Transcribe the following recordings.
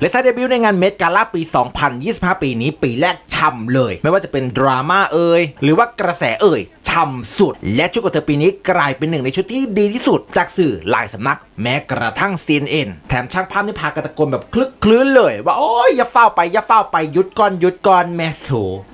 เลซ่าเดบิวต์ในงานเมดกาล่าปี 2025 ปีนี้ปีแรกช่ำเลย ไม่ว่าจะเป็นดราม่าเอ่ยหรือว่ากระแสเอ่ยช่ำสุด และชุดของเธอปีนี้กลายเป็นหนึ่งในชุดที่ดีที่สุด จากสื่อหลายสำนัก แม้กระทั่ง CNN แถมช่างภาพนี่พากระตะโกนแบบคลึกคลื้นเลย ว่า โอ้ยอย่าเฝ้าไป อย่าเฝ้าไปหยุดก่อนหยุดก่อนแมสโซ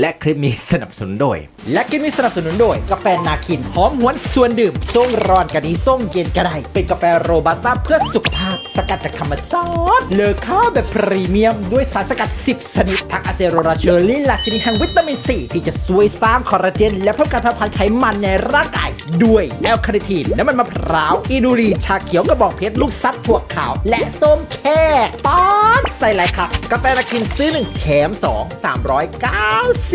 และคลิปนี้สนับสนุนโดย และกินมิสนับสนุนโดย กาแฟนาคินหอมหวนส่วนดื่มส่งร้อนกันนี้ส่งเย็นก็ได้เป็นกาแฟโรบัสต้าเพื่อสุขภาพ สกัดจากธรรมชาติเลอค่าแบบพรีเมียมด้วยสารสกัด 10 ชนิด ทั้งอะเซโรราเชอร์ลินและชนิดแห่งวิตามินซีที่จะช่วยสร้างคอลลาเจน และเพิ่มการเผาผลาญไขมันในร่างกาย ด้วยแอลคาเนทีนน้ำมันมะพร้าวอินูรีนชาเขียวกระบอกเพชรลูกซับถั่วขาว และส้มแค่ป๊อดใส่ไรครับกาแฟนาคินซื้อ1แถม2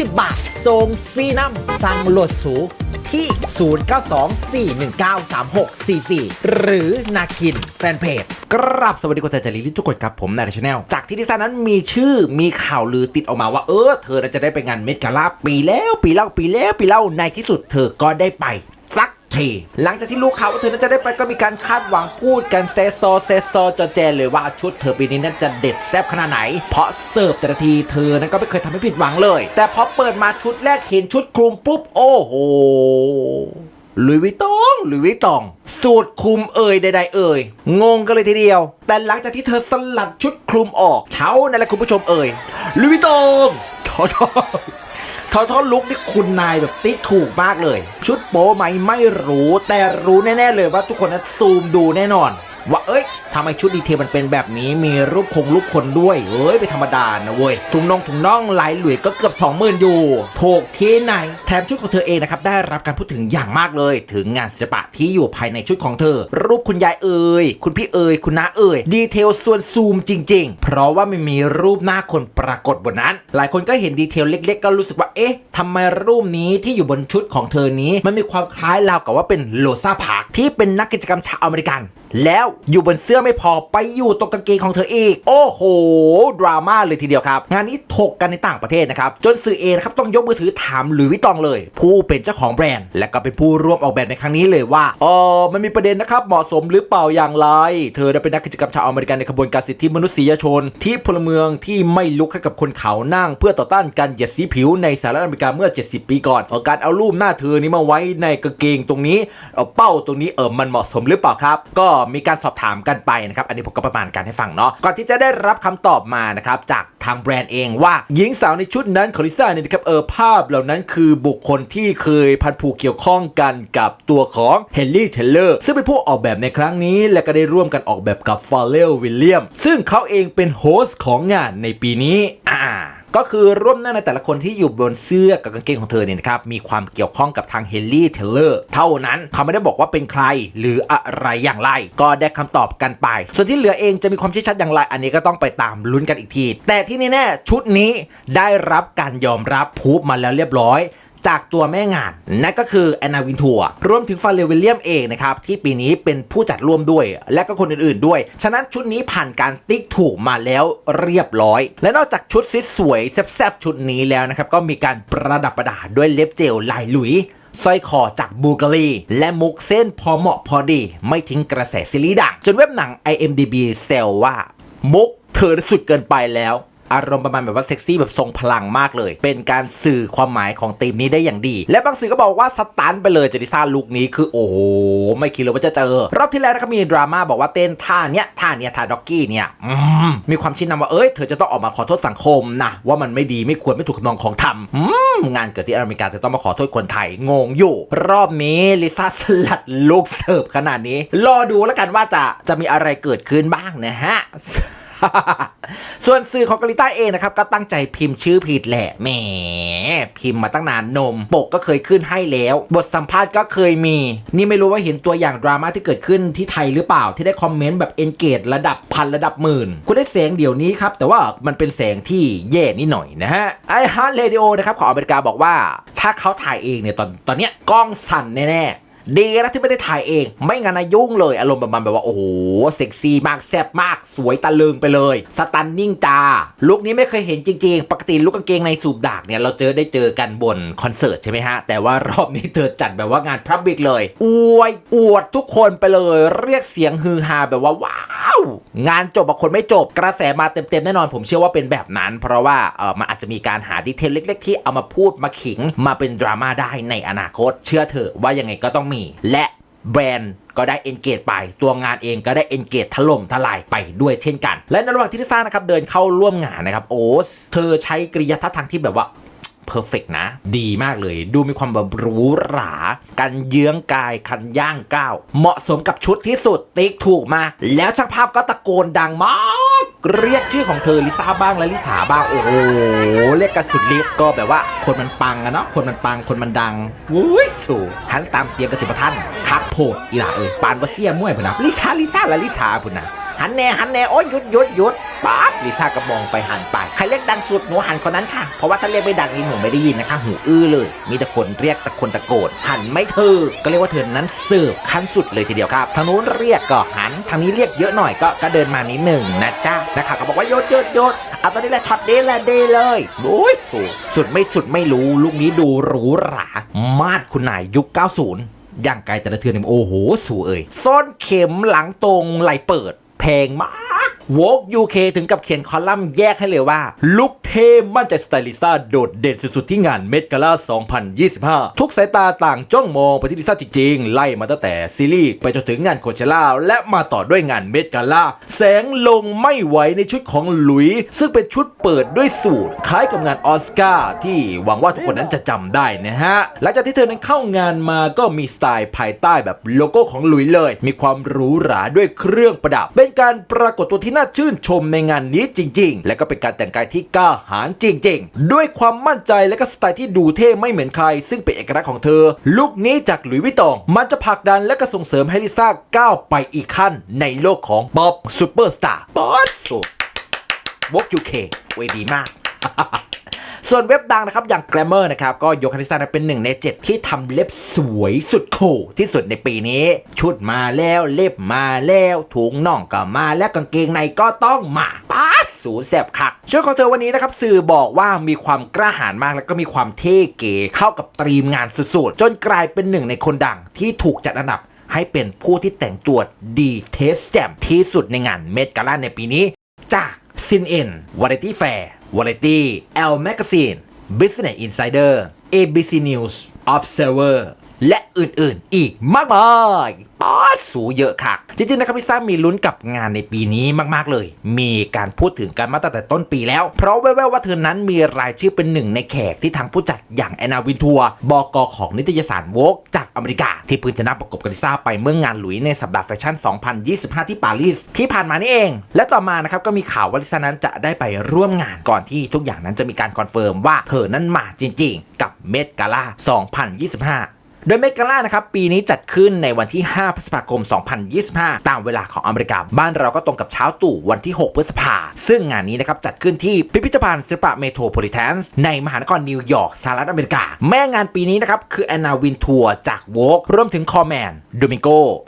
390 บาทส่งฟรีน้ำสั่งโหลดสู ที่ 0924193644 หรือนาคินแฟนเพจกราบสวัสดีคุณแซนจารีทุกคนครับผมนายชาแนลจากที่ดิซ่านั้นมีชื่อมีข่าวลือติดออกมาว่าเออ เธอจะได้ไปงานเมดกาลาปีแล้วปีเล่าปีแล้วปีเล่าในที่สุดเธอก็ได้ไป ที หลังจากที่รู้ข่าวว่าเธอน่าจะได้ไปก็มีการคาดหวังพูดกันเซโซเซโซจอแจเลยว่าชุดเธอปีนี้นั้นจะเด็ดแซ่บขนาดไหน เพราะเสิร์ฟแต่ละทีเธอนั้นก็ไม่เคยทำให้ผิดหวังเลย แต่พอเปิดมาชุดแรกเห็นชุดคลุมปุ๊บโอ้โหลุยวิตองลุยวิตอง สูตรคลุมเอ่ยใดๆเอ่ยงงกันเลยทีเดียว แต่หลังจากที่เธอสลัดชุดคลุมออกเช้านั่นแหละคุณผู้ชมเอ่ยลุยวิตตองทอ ทอทอลุกนี่คุณนายแบบติ๊ถูกมากเลย ชุดโป๊ไหมไม่รู้ แต่รู้แน่ ๆ เลยว่าทุกคนนั้นซูมดูแน่นอน ว่าเอ้ยทำไมชุดดีเทลมันเป็นแบบนี้มีรูปคงรูปคนด้วยเอ้ยไปธรรมดานะเว้ยถุงน่องถุงน่องลายหลุยก็เกือบ 20,000 อยู่ถูกที่ไหน แถมชุดของเธอเองนะครับได้รับการพูดถึงอย่างมากเลย ถึงงานศิลปะที่อยู่ภายในชุดของเธอ รูปคุณยายเอ่ยคุณพี่เอ่ยคุณน้าเอ่ยดีเทลส่วนซูมจริง ๆ เพราะว่าไมันมีรูปหน้าคนปรากฏบนนั้น หลายคนก็เห็นดีเทลเล็ก ๆ ก็รู้สึกว่าเอ๊ะทำไมรูปนี้ที่อยู่บนชุดของเธอนี้มันมีความคล้ายราวกับว่าเป็นโลซาพาร์คที่เป็นนักกิจกรรมชาวอเมริกัน แล้วอยู่บนเสื้อไม่พอไปอยู่ตรงกางเกงของเธออีก โอ้โห ดราม่าเลยทีเดียวครับ งานนี้ถกกันในต่างประเทศนะครับ จนสื่อเองครับต้องยกมือถือถามหลุยวิตองเลย ผู้เป็นเจ้าของแบรนด์ และก็เป็นผู้ร่วมออกแบบในครั้งนี้เลยว่าเออมันมีประเด็นนะครับเหมาะสมหรือเปล่าอย่างไร เธอได้เป็นนักกิจกรรมชาวอเมริกันในขบวนการสิทธิมนุษยชน ที่พลเมืองที่ไม่ลุกให้กับคนเขานั่ง เพื่อต่อต้านการเหยียดสีผิวในสหรัฐอเมริกาเมื่อ 70 ปีก่อนอการเอารูปหน้าเธอนี้มาไว้ในกางเกงตรงนี้เอาเป้าตรงนี้เออมันเหมาะสมหรือเปล่าครับ ก็มีการสอบถามกันไปนะครับ อันนี้ผมก็ประมาณการให้ฟังเนาะ ก่อนที่จะได้รับคำตอบมานะครับจากทางแบรนด์เองว่าหญิงสาวในชุดนั้นขอลิซ่าเนี่ยนะครับเออภาพเหล่านั้นคือบุคคลที่เคยพันผูกเกี่ยวข้องกันกับตัวของเฮนรี่เทเลอร์ซึ่งเป็นผู้ออกแบบในครั้งนี้ และก็ได้ร่วมกันออกแบบกับฟาเลลวิลเลียมซึ่งเขาเองเป็นโฮสต์ของงานในปีนี้อ่า ก็คือร่วมหน้าในแต่ละคนที่อยู่บนเสื้อกับกางเกงของเธอเนี่ยนะครับมีความเกี่ยวข้องกับทางเฮนรี่เทเลอร์เท่านั้นเขาไม่ได้บอกว่าเป็นใครหรืออะไรอย่างไร ก็ได้คำตอบกันไป ส่วนที่เหลือเองจะมีความชี้ชัดอย่างไร อันนี้ก็ต้องไปตามลุ้นกันอีกที แต่ที่แน่ๆชุดนี้ได้รับการยอมรับพูบมาแล้วเรียบร้อย จากตัวแม่งานนั่นก็คือแอนนาวินทัวรวมถึงฟาเรลวิลเลียมเองนะครับที่ปีนี้เป็นผู้จัดร่วมด้วย และก็คนอื่นๆด้วย ฉะนั้นชุดนี้ผ่านการติ๊กถูกมาแล้วเรียบร้อย และนอกจากชุดสวยแซ่บๆชุดนี้แล้วนะครับก็มีการประดับประดาด้วยเล็บเจลลายหลุยสร้อยคอจากบูกาลีและมุกเส้นพอเหมาะพอดี ไม่ทิ้งกระแสซีรีส์ดัง จนเว็บหนัง IMDB เซลว่า มุกเธอสุดเกินไปแล้ว อารมณ์ประมาณแบบว่าเซ็กซี่แบบทรงพลังมากเลย เป็นการสื่อความหมายของธีมนี้ได้อย่างดี และบางสื่อก็บอกว่าสตันไปเลยเจนิซ่าลุคนี้คือโอ้โหไม่คิดเลยว่าจะเจอ รอบที่แล้วนะครับมีดราม่าบอกว่าเต้นท่าเนี้ยท่าเนี้ยท่าด็อกกี้เนี่ยมมีความชี้นำว่าเอ้ยเธอจะต้องออกมาขอโทษสังคมนะว่ามันไม่ดีไม่ควรไม่ถูกนองของทำอืมงานเกิดที่อเมริกาจะต้องมาขอโทษคนไทยงงอยู่ รอบนี้ลิซ่าสลัดลูกเสิร์ฟขนาดนี้ รอดูแล้วกันว่าจะจะมีอะไรเกิดขึ้นบ้างนะฮะ ส่วนสื่อของเกาหลีใต้เองนะครับ ก็ตั้งใจพิมพ์ชื่อผิดแหละแหมพิมพ์มาตั้งนานนม ปกก็เคยขึ้นให้แล้ว บทสัมภาษณ์ก็เคยมี นี่ไม่รู้ว่าเห็นตัวอย่างดราม่าที่เกิดขึ้นที่ไทยหรือเปล่าที่ได้คอมเมนต์แบบเอนเกจระดับพันระดับหมื่นคุณได้แสงเดี๋ยวนี้ครับ แต่ว่ามันเป็นแสงที่แย่นิดหน่อยนะฮะไอฮาร์ดเรดิโอนะครับของอเมริกาบอกว่า ถ้าเขาถ่ายเองเนี่ยตอนตอนเนี้ยกล้องสั่นแน่ๆ ดีนะที่ไม่ได้ถ่ายเอง ไม่งั้นนะยุ่งเลย อารมณ์ประมาณแบบว่าโอ้โหเซ็กซี่มากแซ่บมากสวยตะลึงไปเลย สตันนิ่งจ้าลุคนี้ไม่เคยเห็นจริงๆ ปกติลุคกางเกงในสูบดากเนี่ยเราเจอได้เจอกันบนคอนเสิร์ตใช่ไหมฮะ แต่ว่ารอบนี้เธอจัดแบบว่างานพับบิกเลย อวยอวดทุกคนไปเลย เรียกเสียงฮือฮาแบบว่าว้าวงานจบบางคนไม่จบกระแสมาเต็มๆแน่นอนผมเชื่อว่าเป็นแบบนั้น เพราะว่าเออมันอาจจะมีการหาดีเทลเล็ก ๆ ที่เอามาพูดมาขิงมาเป็นดราม่าได้ในอนาคต เชื่อเถอะว่ายังไงก็ต้องมี และแบรนด์ก็ได้เอนเกจไป ตัวงานเองก็ได้เอนเกจถล่มทลายไปด้วยเช่นกัน และในระหว่างที่ลิซ่านะครับเดินเข้าร่วมงานนะครับโอ้เธอใช้กริยาท่าทางที่แบบว่าเพอร์เฟกนะ ดีมากเลย ดูมีความแบบหรูหรา กันเยื้องกายคันย่างก้าว เหมาะสมกับชุดที่สุดติ๊กถูกมาก แล้วช่างภาพก็ตะโกนดังมาก เรียกชื่อของเธอลิซ่าบ้างและลิสาบ้างโอ้โหเรียกกันสุดฤทธิ์ก็แบบว่าคนมันปังอะเนาะคนมันปังคนมันดังวุ้ยสูหันตามเสียงกระสิบท่านคักโพดอีหล่าเออปานวาเซียมั่วยพุ่นนะลิซ่าลิซ่าและลิสาพุ่นนะ หันแน่หันแน่โอ้ยหยุดหยุดหยุดป๊าดลิซ่าก็มองไปหันไปใครเรียกดังสุดหนูหันคนนั้นค่ะ เพราะว่าถ้าเรียกไม่ดังนี่หนูไม่ได้ยินนะคะ หูอื้อเลย มีแต่คนเรียกแต่คนตะโกนหันไม่เธอ ก็เรียกว่าเธอนั้นเสิร์ฟขั้นสุดเลยทีเดียวครับทางนู้นเรียกก็หันทางนี้เรียกเยอะหน่อยก็ก็เดินมานิดหนึ่งนะจ๊ะนะคะก็บอกว่าหยุดหยุดหยุดเอาตอนนี้แหละช็อตนี้แหละเดเลยโอ้ยสุดสุดไม่สุดไม่รู้ลูกนี้ดูหรูหรา มาดคุณนายยุค 90ย่างไกลแต่ละเทือนโอ้โหสูเอ่ยซ่อนเข็มหลังตรงไหลเปิด แพงมาก วอกยูเคถึงกับเขียนคอลัมน์แยกให้เลยว่า ลุคเทมั่นใจสไตลิสต้าโดดเด่นสุดๆที่งานเมดกาล่า2025 ทุกสายตาต่างจ้องมองไปที่ลิซ่าจริงๆ ไล่มาตั้งแต่ซีรีส์ไปจนถึงงานโคเชล่าและมาต่อด้วยงานเมดกาล่าแสงลงไม่ไหวในชุดของหลุย ซึ่งเป็นชุดเปิดด้วยสูตร คล้ายกับงานออสการ์ที่หวังว่าทุกคนนั้นจะจำได้นะฮะ หลังจากที่เธอนั้นเข้างานมาก็มีสไตล์ภายใต้แบบโลโก้ของหลุยเลย มีความหรูหราด้วยเครื่องประดับ เป็นการปรากฏตัวที่น่าชื่นชมในงานนี้จริง ๆ และก็เป็นการแต่งกายที่กล้าหาญจริง ๆ ด้วยความมั่นใจและก็สไตล์ที่ดูเท่ไม่เหมือนใคร ซึ่งเป็นเอกลักษณ์ของเธอ ลุคนี้จากหลุยส์วิตตอง มันจะผลักดันและก็ส่งเสริมให้ลิซ่าก้าวไปอีกขั้นในโลกของป๊อปซูเปอร์สตาร์ป๊อปสุดวกยูเคเวดีมาก ส่วนเว็บดังนะครับอย่าง Glamour นะครับก็ยกให้ลิซ่าเป็นหนึ่งใน 7 ที่ทำเล็บสวยสุดคูลที่สุดในปีนี้ ชุดมาแล้วเล็บมาแล้วถุงน่องก็มาแล้วกางเกงในก็ต้องมาป้าดสูแสบคักชุดของเธอวันนี้นะครับสื่อบอกว่ามีความกล้าหาญมากแล้วก็มีความเท่เก๋เข้ากับตรีมงานสุดๆจนกลายเป็นหนึ่งในคนดังที่ถูกจัดอันดับให้เป็นผู้ที่แต่งตัวดีเทสแจมที่สุดในงานเมดกาล่าในปีนี้ จากซินเอ็นวาไรตี้แฟร์ วาไรตี้แอลแมกซีน Business Insider ABC News Observer และอื่นๆ อีกมากมายป๊อดสูเยอะค่ะ จริงๆ นะครับพิซ่ามีลุ้นกับงานในปีนี้มากๆเลย มีการพูดถึงกันมาตั้งแต่ต้นปีแล้ว เพราะแว่วๆว่าเธอนั้นมีรายชื่อเป็นหนึ่งในแขกที่ทางผู้จัดอย่างแอนนาวินทัวร์บกของนิตยสารโวกจากอเมริกา ที่เพิ่งจะนับประกบกับลิซ่าไปเมื่องงานหลุยในสัปดาห์แฟชั่น 2025 ที่ปารีสที่ผ่านมานี่เอง และต่อมานะครับก็มีข่าวว่าลิซ่านั้นจะได้ไปร่วมงานก่อนที่ทุกอย่างนั้นจะมีการคอนเฟิร์มว่าเธอนั้นมาจริง ๆ กับเมดกาล่า2025 โดยเมกาล่านะครับปีนี้จัดขึ้นในวันที่ 5 พฤษภาคม 2025 ตามเวลาของอเมริกา บ้านเราก็ตรงกับเช้าตู่วันที่ 6 พฤษภา ซึ่งงานนี้นะครับจัดขึ้นที่พิพิธภัณฑ์ศิลปะเมโทรโพลิแทนส์ในมหานครนิวยอร์กสหรัฐอเมริกา แม่งานปีนี้นะครับคือแอนนาวินทัวร์จากโวกรวมถึงคอแมน โดมิโก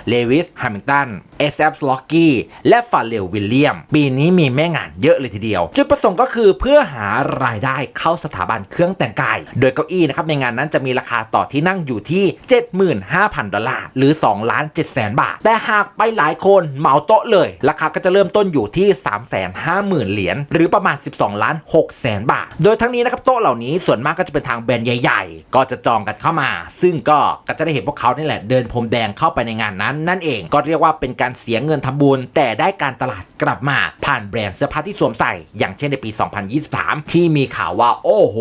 เลวิส แฮมิลตันเอสเอฟล็อกกี้และฟาเลลวิลเลียม ปีนี้มีแม่งานเยอะเลยทีเดียว จุดประสงค์ก็คือเพื่อหารายได้เข้าสถาบันเครื่องแต่งกาย โดยเก้าอี้นะครับในงานนั้นจะมีราคาต่อที่นั่งอยู่ที่ 75,000 ดอลลาร์ หรือ2ล้าน7แสนบาท แต่หากไปหลายคนเหมาโต๊ะเลย ราคาก็จะเริ่มต้นอยู่ที่ 350,000 เหรียญหรือประมาณ 12ล้าน6แสนบาท โดยทั้งนี้นะครับโต๊ะเหล่านี้ส่วนมากก็จะเป็นทางแบรนด์ใหญ่ ๆ ก็จะจองกันเข้ามา ซึ่งก็ก็จะได้เห็นพวกเขานี่แหละเดินพรมแดงเข้าไปในงานนั้นนั่นเอง ก็เรียกว่าเป็นการเสียเงินทำบุญ แต่ได้การตลาดกลับมาผ่านแบรนด์เสื้อผ้าที่สวมใส่ อย่างเช่นในปี 2023 ที่มีข่าวว่าโอ้โห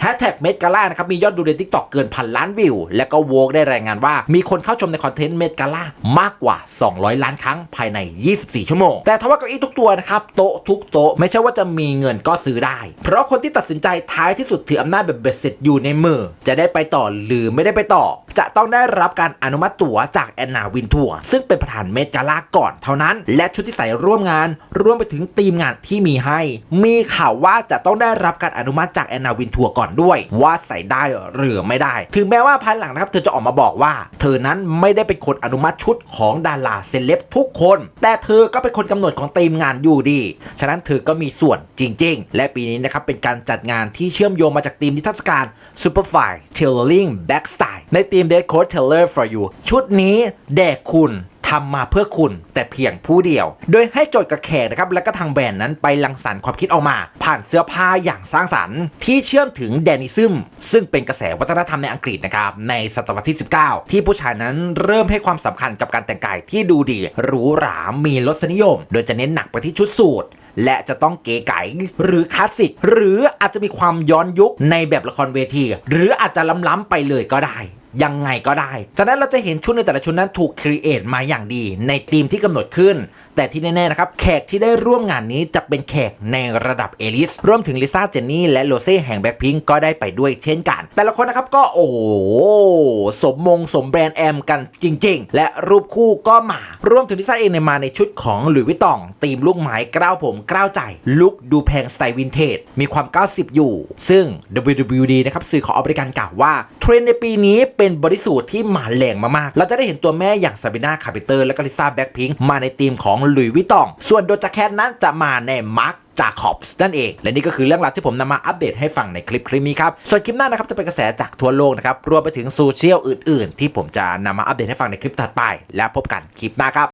แฮชแท็กเมดกาล่านะครับมียอดดูในทิกตอกเกินพันล้านวิว และก็โวกได้รายงานว่า มีคนเข้าชมในคอนเทนต์เมดกาล่ามากกว่า 200 ล้านครั้งภายใน 24 ชั่วโมง แต่ทว่าเก้าอี้ทุกตัวนะครับโต๊ะทุกโต๊ะไม่ใช่ว่าจะมีเงินก็ซื้อได้ เพราะคนที่ตัดสินใจท้ายที่สุดถืออำนาจแบบเบ็ดเสร็จอยู่ในมือ จะได้ไปต่อหรือไม่ได้ไปต่อจะต้องได้รับการอนุมัติตั๋วจากแอนนาวินทัวร์ซึ่งเป็นประธานเมดกาลาก่อนเท่านั้น และชุดที่ใส่ร่วมงานรวมไปถึงทีมงานที่มีให้ มีข่าวว่าจะต้องได้รับการอนุมัติจากแอนนาวินทัวร์ก่อนด้วย ว่าใส่ได้หรือไม่ได้ ถึงแม้ว่าภายหลังนะครับเธอจะออกมาบอกว่า เธอนั้นไม่ได้เป็นคนอนุมัติชุดของดาราเซเลบทุกคน แต่เธอก็เป็นคนกำหนดของทีมงานอยู่ดี ฉะนั้นเธอก็มีส่วนจริง ๆ และปีนี้นะครับเป็นการจัดงานที่เชื่อมโยงมาจากทีมนิทรรศการ Superfly Tailoring Backstyle ในทีม Dead Code Tailor for You ชุดนี้แด่คุณทำมาเพื่อคุณแต่เพียงผู้เดียว โดยให้โจทย์กับแขกนะครับ และก็ทางแบรนด์นั้นไปลังสรรค์ความคิดออกมา ผ่านเสื้อผ้าอย่างสร้างสรรค์ ที่เชื่อมถึงแดนิซึม ซึ่งเป็นกระแสวัฒนธรรมในอังกฤษนะครับ ในศตวรรษที่ 19 ที่ผู้ชายนั้นเริ่มให้ความสำคัญกับการแต่งกายที่ดูดีหรูหรา มีรสนิยม โดยจะเน้นหนักไปที่ชุดสูทและจะต้องเก๋ไก๋หรือคลาสสิก หรืออาจจะมีความย้อนยุคในแบบละครเวที หรืออาจจะล้ำๆไปเลยก็ได้ ยังไงก็ได้ จากนั้นเราจะเห็นชุดในแต่ละชุดนั้นถูกครีเอทมาอย่างดีในธีมที่กำหนดขึ้นแต่ที่แน่ๆนะครับแขกที่ได้ร่วมงานนี้จะเป็นแขกในระดับเอลิสรวมถึงลิซ่าเจนนี่และโรเซ่แห่งแบ็คพิงก็ได้ไปด้วยเช่นกัน แต่ละคนนะครับก็โอ้โหสมมงสมแบรนด์แอมกันจริง ๆ และรูปคู่ก็มารวมถึงลิซ่าเองเนี่ยมาในชุดของหลุยส์วิตตองธีมลูกไม้กล้าวผมกล้าวใจ ลุคดูแพงสไตล์วินเทจมีความ 90 อยู่ ซึ่ง WWD นะครับสื่อของอเมริกันกล่าวว่า เทรนในปีนี้เป็นบริสูทที่มาแรงมากๆ เราจะได้เห็นตัวแม่อย่างซาบิน่าคาร์เปเตอร์และก็ลิซ่าแบ็คพิงมาในธีมของหลุยวิตอง ส่วนโดจาแคทนั้นจะมาในมาร์กจาคอบส์นั่นเอง และนี่ก็คือเรื่องราวที่ผมนำมาอัปเดตให้ฟังในคลิปคลิปนี้ครับ ส่วนคลิปหน้านะครับจะเป็นกระแสจากทั่วโลกนะครับ รวมไปถึงโซเชียลอื่น ๆ ที่ผมจะนำมาอัปเดตให้ฟังในคลิปถัดไป แล้วพบกันคลิปหน้าครับ